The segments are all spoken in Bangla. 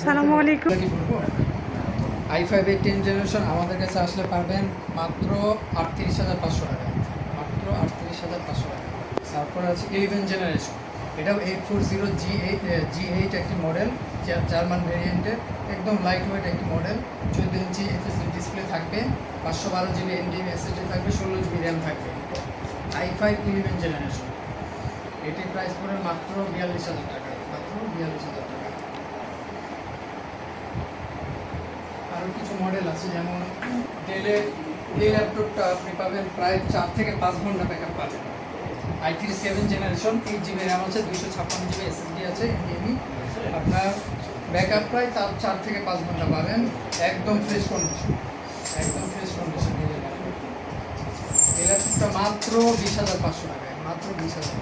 সালামু আলাইকুম। I five eight ten generation আমাদের কাছে আসলে পারবেন মাত্র আটত্রিশ হাজার পাঁচশো টাকা। মাত্র আটত্রিশ হাজার পাঁচশো টাকা। তারপর আছে ইলেভেন জেনারেশন এটাও eight four zero G eight G eight একটি মডেল জার্মান ভেরিয়েন্টের একদম লাইট ওয়েট একটি মডেল চোদ্দ ইঞ্চি এফএসএল ডিসপ্লে থাকবে, পাঁচশো বারো জিবি এনডিএম এসএসডি থাকবে, ষোলো জিবি র্যাম থাকবে। আই ফাইভ ইলেভেন জেনারেশন এটির প্রাইস পড়ে মাত্র বিয়াল্লিশ হাজার টাকা। মাত্র বিয়াল্লিশ হাজার টাকা আরও কিছু মডেল আছে, যেমন ডেলের এই ল্যাপটপটা আপনি পাবেন প্রায় চার থেকে পাঁচ ঘণ্টা ব্যাকআপ পাবেন। I three seven generation eight GB RAM আছে দুশো ছাপ্পান্ন জিবি এসএসডি আছে এনডিএমই আপনার ব্যাকআপ প্রায় তার চার থেকে পাঁচ ঘণ্টা পাবেন, একদম ফ্রেশ কন্ডিশন একদম ফ্রেশ কন্ডিশন এই ল্যাপটপ এই ল্যাপটপটা মাত্র বিশ হাজার পাঁচশো টাকায়। মাত্র বিশ হাজার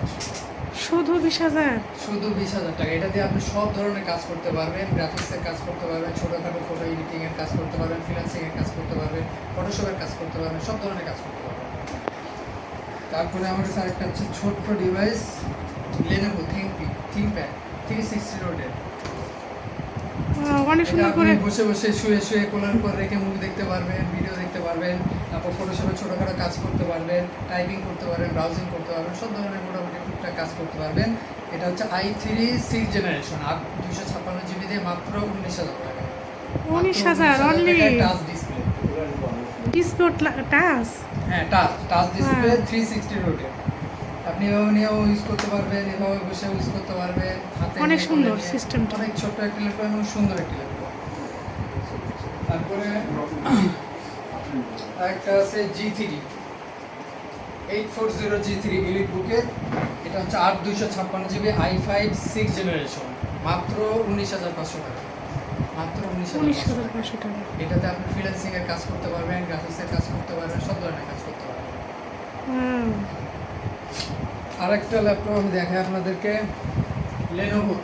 শুধু বিশ হাজার? শুধু বিশ হাজার টাকা। এটা দিয়ে আপনি সব ধরনের কাজ করতে পারবেন। গ্রাফিক্সের কাজ করতে পারবেন ছোটোখাটো ফটো এডিটিংয়ের কাজ করতে পারবেন ফ্রিল্যান্সিংয়ের কাজ করতে পারবেন ফটোশপের কাজ করতে পারবেন সব ধরনের কাজ করতে পারবেন। তারপরে আমার কাছে আরেকটা হচ্ছে ছোট্ট ডিভাইস লেনোভো থিঙ্কপি থিঙ্কপ্যাড থ্রি সিক্সটি রোডের অনেক সুন্দর করে বসে বসে শুয়ে শুয়ে কোলার উপর রেখে মুভি দেখতে পারবেন ভিডিও দেখতে পারবেন তারপর ফটোশপে ছোটোখাটো কাজ করতে পারবেন টাইপিং করতে পারবেন ব্রাউজিং করতে পারবেন সব ধরনের মোটামুটি টুকটাক কাজ করতে পারবেন এটা হচ্ছে আই থ্রি সিক্স জেনারেশন আর দুশো ছাপ্পান্ন জিবি দিয়ে মাত্র উনিশ হাজার টাকা উনিশ হাজার only touch display display touch হ্যাঁ টাচ টাচ ডিসপ্লে হ্যাঁ। থ্রি সিক্সটি আপনি এভাবে নিয়েও ইউজ করতে পারবেন এভাবে বসে ইউজ করতে পারবেন হাতে অনেক সুন্দর কোলে নিয়ে। সিস্টেমটা। অনেক ছোট্ট একটি ল্যাপটপ এবং সুন্দর একটি ল্যাপটপ তারপরে একটা আছে G three eight four zero G three elite বুকের এটা হচ্ছে আট দুইশো ছাপ্পান্ন GB I five six generation মাত্র উনিশ হাজার পাঁচশো টাকা। মাত্র উনিশ হাজার পাঁচশো টাকা। এটাতে আপনি ফ্রিল্যান্সিং এর কাজ করতে পারবেন গ্রাফিক্সের কাজ করতে পারবেন সব ধরনের কাজ করতে পারবেন। হুম, আরেকটা ল্যাপটপ আমি দেখাই আপনাদেরকে। লেনোভো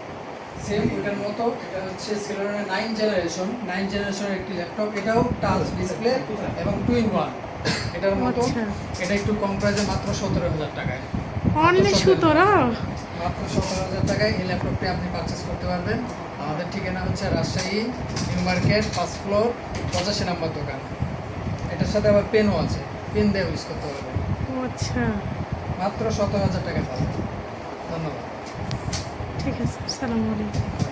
সেম ওটার মতো এটা হচ্ছে সেলোনের নাইন জেনারেশন নাইন জেনারেশনের একটি ল্যাপটপ এটাও টাচ ডিসপ্লে এবং টু ইন ওয়ান এটার মতো। আচ্ছা। এটা একটু কম প্রাইসে মাত্র সতেরো হাজার টাকায়। অনলি সতেরো মাত্র সতেরো হাজার টাকায় এই ল্যাপটপটি আপনি পারচেস করতে পারবেন। আমাদের ঠিকানা হচ্ছে Rajshahi new market first floor পঁচাশি নাম্বার দোকান। এটার সাথে আবার পেনও আছে পেন দিয়ে ইউজ করতে পারবেন। আচ্ছা। মাত্র সতেরো হাজার টাকা পাবেন। ধন্যবাদ। ঠিক আছে সালামু আলাইকুম।